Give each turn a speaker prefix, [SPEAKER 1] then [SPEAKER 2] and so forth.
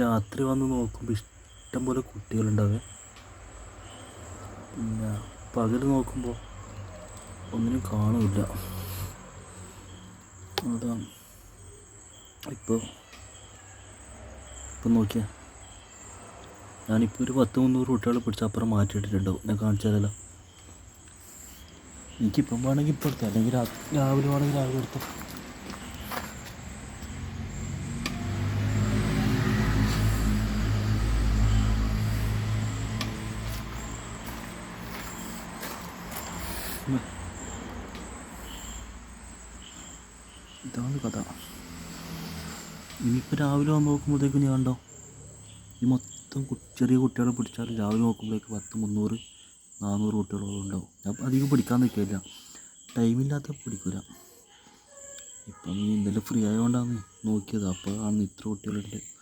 [SPEAKER 1] രാത്രി വന്ന് നോക്കുമ്പോൾ ഇഷ്ടം പോലെ കുട്ടികളുണ്ടാവേ. പിന്നെ പകൽ നോക്കുമ്പോൾ ഒന്നിനും കാണില്ല. അതാണ്. ഇപ്പോൾ ഇപ്പം നോക്കിയാൽ ഞാനിപ്പോൾ ഒരു പത്ത് മുന്നൂറ് കുട്ടികളെ പിടിച്ച് അപ്പുറം മാറ്റിയിട്ടിട്ടുണ്ടാവും. ഞാൻ കാണിച്ചാലല്ലോ എനിക്കിപ്പം വേണമെങ്കിൽ ഇപ്പോൾ എടുത്തോ അല്ലെങ്കിൽ രാവിലെ വേണമെങ്കിൽ രാവിലെ എടുത്തോ? ഇതാണ് കഥ. ഇനിയിപ്പോൾ രാവിലെ വന്ന് നോക്കുമ്പോഴത്തേക്കും ഞാൻ കണ്ടോ? ഈ മൊത്തം ചെറിയ കുട്ടികളെ പിടിച്ചാൽ രാവിലെ നോക്കുമ്പോഴേക്ക് പത്ത് മുന്നൂറ് നാനൂറ് കുട്ടികളോളം ഉണ്ടാവും. ഞാൻ അധികം പിടിക്കാൻ നിൽക്കില്ല. ടൈമില്ലാത്ത പിടിക്കില്ല ഇപ്പം നീ എന്തെങ്കിലും ഫ്രീ ആയതുകൊണ്ടാണ് നോക്കിയത്. അപ്പോൾ ആണ് ഇത്ര കുട്ടികളുണ്ട്.